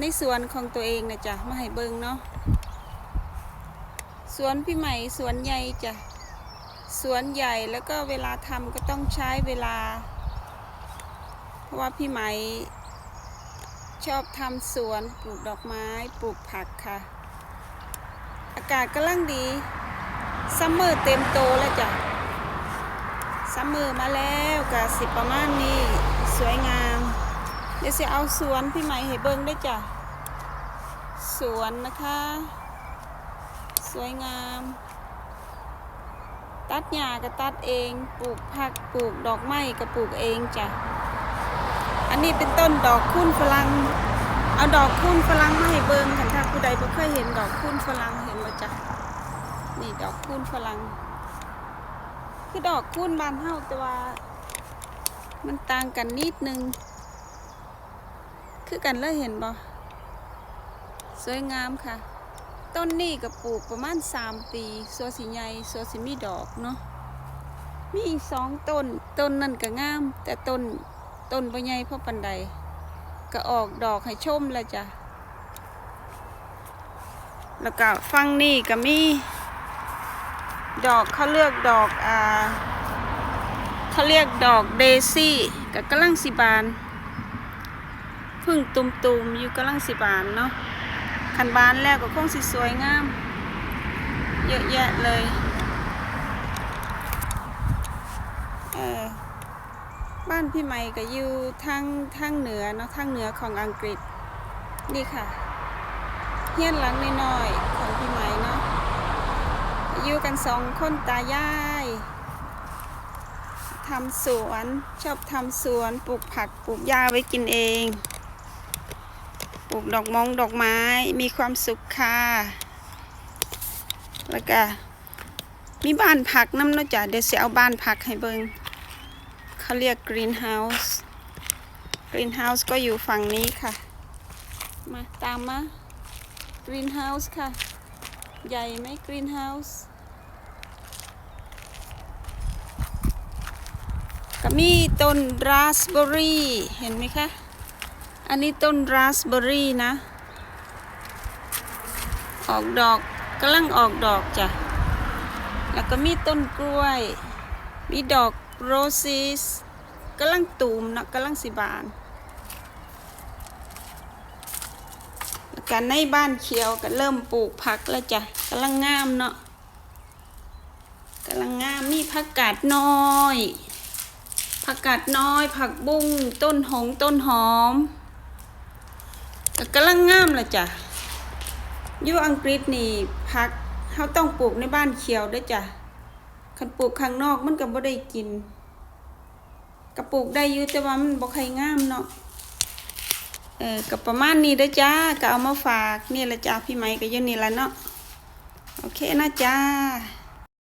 ในสวนของตัวเองนะจ๊ะมาให้เบิ่งเนาะสวนพี่ใหม่สวนใหญ่จ้ะสวนใหญ่แล้วก็เวลาทำก็ต้องใช้เวลา เพราะว่าพี่ไหม่ชอบทำสวนปลูกดอกไม้ปลูกผักค่ะ อากาศกำลังดีซัมเมอร์เต็มโตแล้วจ้ะซัมเมอร์มาแล้วกะสิประมาณนี้สวยงาม เดี๋ยวจะเอาสวนพี่ไหม่ให้เบิ้งได้จ้ะ สวนนะคะ สวยงาม ตัดหญ้าก็ตัดเอง ปลูกผักปลูกดอกไม้ก็ปลูกเองจ้ะ อันนี้เป็นต้นดอกคุ้นฝรั่ง เอาดอกคุ้นฝรั่งมาให้เบิ่งกันถ้าผู้ใดบ่เคยเห็นดอกคุ้นฝรั่งเห็นบ่จ๊ะนี่ดอกคุ้นฝรั่ง คือดอกคุ้นบานเฮาแต่ว่ามันต่างกันนิดนึง คือกันเลยเห็นบ่สวยงามค่ะ ต้นนี้ก็ปลูกประมาณ 3 ปีสัวสิใหญ่สัวสิมีดอกเนาะมีอีกสองต้น ต้นนั่นก็งาม แต่ต้นต้นบ่ใหญ่พราะปันใด ก็ออกดอกให้ชมแล้วจ้ะแล้วก็ฟังนี่ก็มี ดอกเขาเลือกดอกอ่าเขาเรียกดอกเดซี่กับกำลังสิบาน พึ่งตุมๆอยู่กำลังสิบานเนาะคันบานแล้วก็คงสิสวยงาม เยอะแยะเลยเออบ้านพี่ใหม่ก็อยู่ทางทางเหนือเนาะทางเหนือของอังกฤษ นี่ค่ะเฮียนหลังน้อยๆของพี่ใหม่เนาะอยู่กันสองคนตายายทำสวนชอบทำสวนปลูกผักปลูกหญ้าไว้กินเอง ลูกดอกมงดอกไม้มีความสุขค่ะแล้วก็มีบ้านผักน้ำนาะจ้ะเดี๋ยวจะเอาบ้านผักให้เบิงเขาเรียก greenhouse greenhouse ก็อยู่ฝั่งนี้ค่ะ มาตามมา greenhouse ค่ะ ใหญ่ไหม greenhouse ก็มีต้น raspberry เห็นไหมคะ อันนี้ต้น raspberry นะ ออกดอกกำลังออกดอกจ้ะ แล้วก็มีต้นกล้วย มีดอกโรซิสกำลังตูมนะกำลังสิบานกันในบ้านเขียวก็เริ่มปลูกผักแล้วจ้ะกำลังงามเนาะกำลังงามมีผักกาดน้อยผักกาดน้อย ผักบุ้งต้นหงต้นหอม ก็กำลังงามล้วจ้ะอยู่อังกฤษนี่ผักเขาต้องปลูกในบ้านเขียวด้วยจ้ะคันปลูกข้างนอกมันก็บ่ได้กินกระปลูกได้อยู่แต่ว่ามันบ่ค่อยงามเนาะเออก็ประมาณนี้ด้อจ้าก็เอามาฝากนี่ละจ้าพี่ไหมก็ยู่นี่ละเนาะโอเคนะจ้า